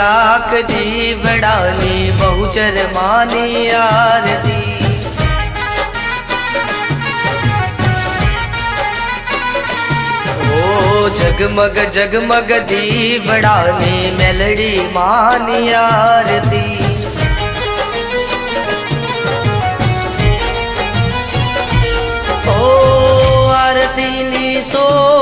લાખ જીવડાની બહુચર માની આરતી જગમગ જગમગ દીવડાની મેલડી માની આરતી આરતીની શોભાય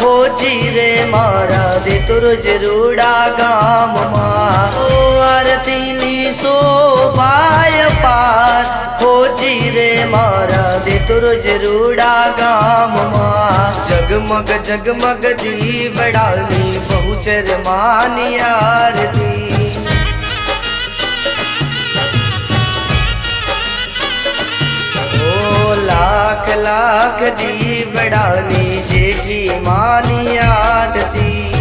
હોજી રે મારા દે તુરજ રૂડા ગામમાં ઓ આરતીની શોભાય પાર ખોજી રે મારા દે તુરજ રૂડા ગામમાં જગમગ જગમગ દીવડાની બહુચર માની આરતી લાખ લાખ દીવડાની જેઠી માની આરતી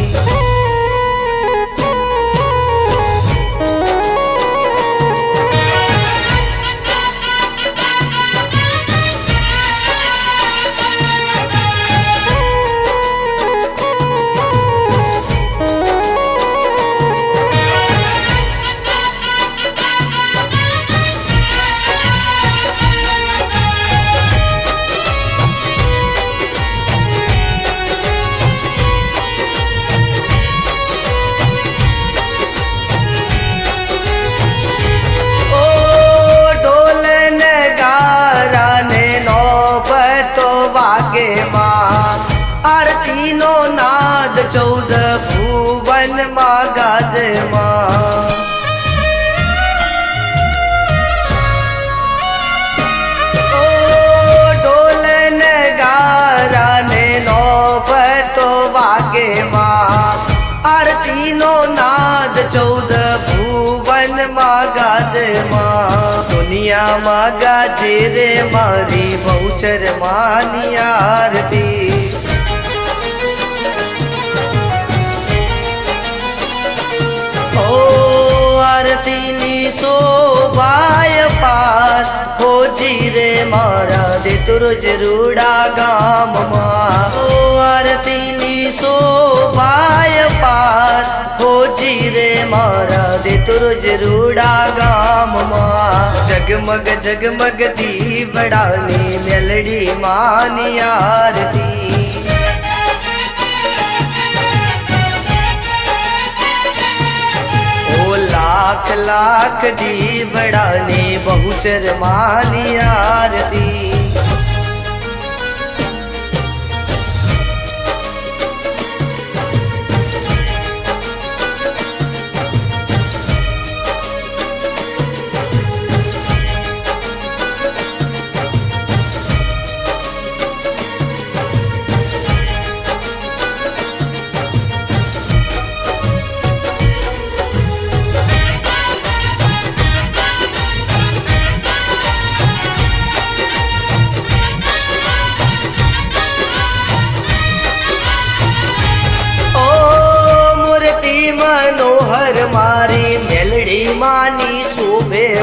વાગે માં આરતી નો નાદ ચૌદ ભુવનમાં ગાજે માં ઓ ઢોલ ને ગારા ને નોબતો વાગે માં આરતી નો નાદ ચૌદ દુનિયામાં ગાજે રે મારી બહુચર માની આરતી. ઓ આરતીની શોભાય પાર, હોજી રે મારા દે તુરજ રૂડા ગામમાં. ઓ આરતીની હોજી રે મારા દે તુરજ રૂડા ગામમાં જગમગ જગમગ દીવડાની મેલડી માની આરતી લાખ લાખ દીવડાને બહુચર માની આરતી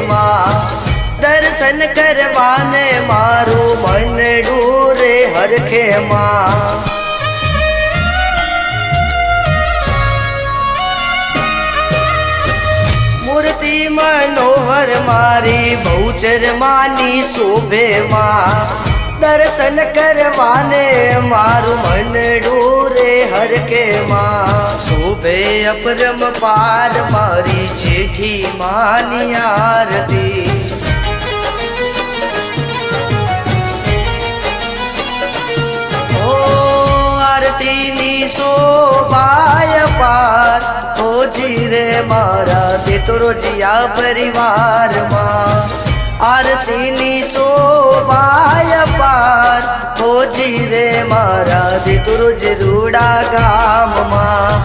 માં, દર્શન કરવાને મારું મન ડૂરે હરખે માં. મૂર્તિ મનોહર મારી, બહુચર માની શોભે માં. દર્શન કરવાને મારું મનડું રે હરકે માં. શોભે અપરમ પાર મારી જેઠી માની આરતી. ઓ આરતીની શોભાય પાર, હોજી રે મારા તો રોજિયા પરિવારમાં. આરતીની શોભાય પાર, હોજી રે મારા દે તો રૂડા ગામમાં.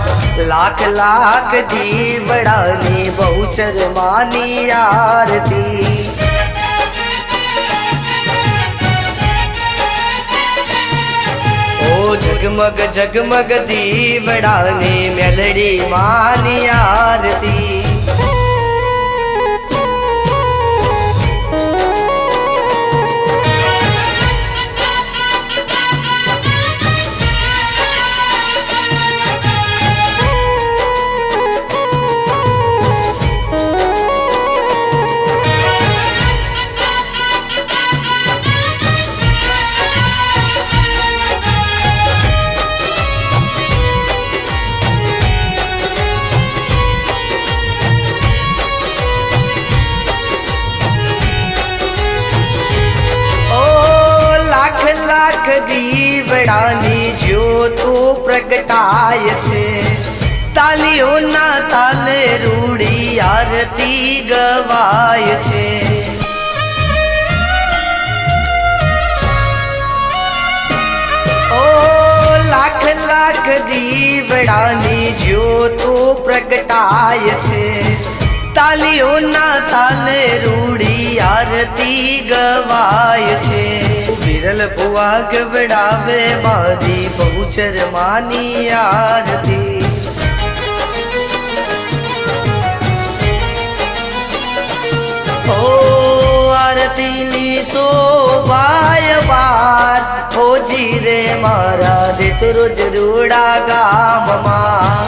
લાખ લાખ દીવડાની બહુચર માની આરતી. જગમગ જગમગ દીવડાની મેલડી માની આરતી. પ્રગટાય છે. તાલીઓના તાલે રૂડી આરતી ગવાય છે. ઓ લાખ લાખ દીવડાની જ્યોતો પ્રગટાય છે. તાલીઓના તાલે રૂડી આરતી ગવાય છે. વિરલ ભુવા ગવડાવે મારી બહુચર માની આરતી. ઓ આરતીની શોભાય વાત ઓજી રે મારા દિતરો જરૂડા ગામમાં.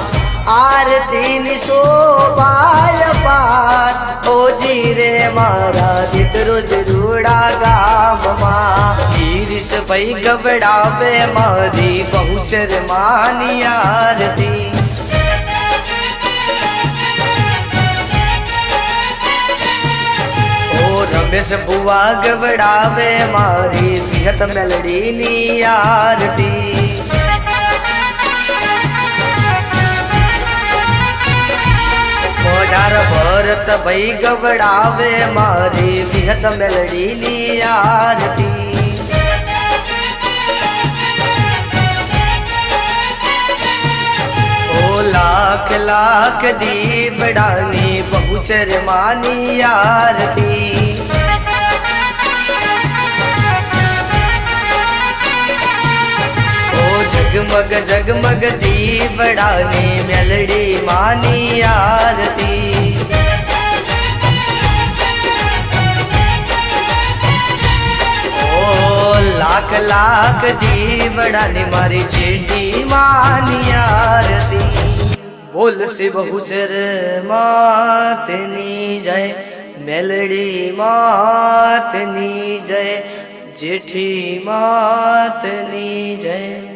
આરતીની શોભાય વાત ઓજી રે મારા દિતરો જરૂડા ગામમાં. ગીરીશ ભાઈ ગવડાવે મારી બહુચર માની આરતી. રમેશ ભુવા ગવડાવે મારી વિહત મેલડીની આરતી. મોઢાર ભરત ભાઈ ગવડાવે મારી વિહત મેલડીની આરતી. લાખ દીવડાની બહુચર માની આરતી ઓ જગમગ જગમગ દીવડાની મેલડી માની આરતી લાખ લાખ દીવડાની મારી ચેટી માની આરતી બોલ શિવ હુચર માતની જય મેલડી માતની જય જેઠી માતની જય.